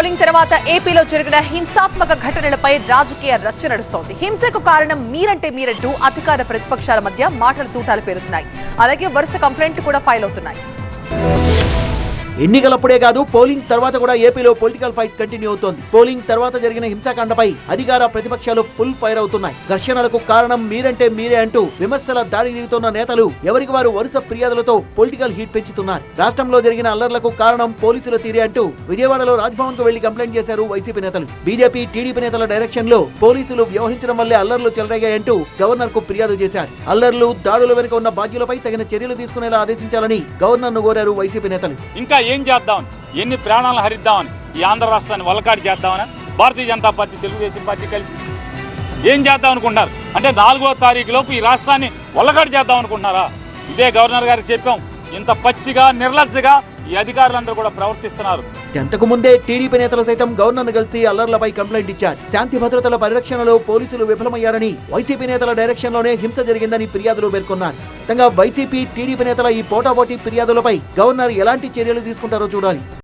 Polling తర్వాత ఏపీలో జరిగిన హింసాత్మక ఘటనలపై రాజకీయ రచ్చ నడుస్తోంది. హింసకు కారణం మీరంటే మీరంటూ అధికార ప్రతిపక్షాల మధ్య మాటల తూటాలు పేరుతున్నాయి అలాగే వరుస కంప్లైంట్లు కూడా ఫైల్ అవుతున్నాయి. ఎన్నికలప్పుడే కాదు పోలింగ్ తర్వాత కూడా ఏపీలో పొలిటికల్ ఫైట్ కంటిన్యూ అవుతోంది. పోలింగ్ తర్వాత జరిగిన హింసాకాండపై అధికార ప్రతిపక్షాలు ఫుల్ ఫైర్ అవుతున్నాయి. ఘర్షణలకు కారణం మీరంటే మీరే అంటూ విమర్శల దాడి దిగుతున్న నేతలు ఎవరికి వారు వరుస ఫిర్యాదులతో పొలిటికల్ హీట్ పెంచుతున్నారు. రాష్ట్రంలో జరిగిన అల్లర్లకు కారణం పోలీసుల తీరే అంటూ విజయవాడలో రాజ్భవన్కు వెళ్ళి కంప్లైంట్ చేశారు వైసీపీ నేతలు. బీజేపీ టీడీపీ నేతల డైరెక్షన్లో పోలీసులు వ్యవహరించడం వల్లే అల్లర్లు చెలరేగాయంటూ గవర్నర్కు ఫిర్యాదు చేశారు. అల్లర్లు దాడుల వెనుక ఉన్న బాధ్యులపై తగిన చర్యలు తీసుకునేలా ఆదేశించాలని గవర్నర్ను కోరారు వైసీపీ నేతలు. ఇంకా ఏం చేద్దామని ఎన్ని ప్రాణాలను హరిద్దామని ఈ ఆంధ్ర రాష్ట్రాన్ని వలకాడి చేద్దామని భారతీయ జనతా పార్టీ తెలుగుదేశం పార్టీ కలిసి ఏం చేద్దాం అనుకుంటున్నారు? అంటే నాలుగో తారీఖు లోపు ఈ రాష్ట్రాన్ని వలకాడి చేద్దాం అనుకుంటున్నారా? ఇదే గవర్నర్ గారికి చెప్పాం. ఇంత పచ్చిగా నిర్లజ్జగా ఈ అధికారులందరూ కూడా ప్రవర్తిస్తున్నారు. ఎంతకు ముందే టీడీపీ నేతలు సైతం గవర్నర్ను కలిసి అల్లర్లపై కంప్లైంట్ ఇచ్చారు. శాంతి భద్రతల పరిరక్షణలో పోలీసులు విఫలమయ్యారని వైసీపీ నేతల డైరెక్షన్లోనే హింస జరిగిందని ఫిర్యాదులు పేర్కొన్నారు. మొత్తంగా వైసీపీ టీడీపీ నేతల ఈ పోటాపోటీ ఫిర్యాదులపై గవర్నర్ ఎలాంటి చర్యలు తీసుకుంటారో చూడాలి.